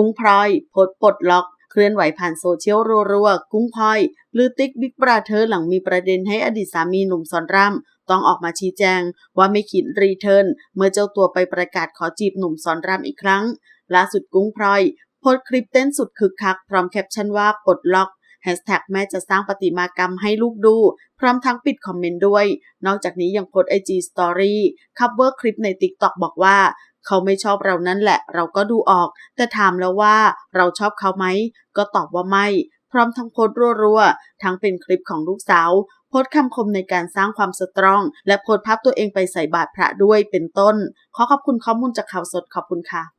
กุ้งพลอยโพสปลดล็อก เคลื่อนไหวผ่านโซเชียลรัวๆ กุ้งพลอยลือติ๊กบิ๊กบราเธอร์หลังมีประเด็นให้อดีตสามีหนุ่มสอนรามต้องออกมาชี้แจงว่าไม่คิดรีเทิร์นเมื่อเจ้าตัวไปประกาศขอจีบหนุ่มสอนรามอีกครั้ง ล่าสุดกุ้งพลอยโพสคลิปเต้นสุดคึกคัก พร้อมแคปชั่นว่าปลดล็อกแฮชแท็กแม่จะสร้างปฏิมากรรมให้ลูกดู พร้อมทั้งปิดคอมเมนต์ด้วย นอกจากนี้ยังโพสไอจีสตอรี่คัฟเวอร์คลิปใน TikTok บอกว่า เขาไม่ชอบเรานั่นแหละ เราก็ดูออก แต่ถามแล้วว่าเราชอบเขาไหม ก็ตอบว่าไม่ พร้อมทั้งโพสต์รัวๆ ทั้งเป็นคลิปของลูกสาวโพสต์คำคมในการสร้างความสตรอง และโพสต์ภาพตัวเองไปใส่บาตรพระด้วยเป็นต้น ขอขอบคุณข้อมูลจากข่าวสดขอบคุณค่ะ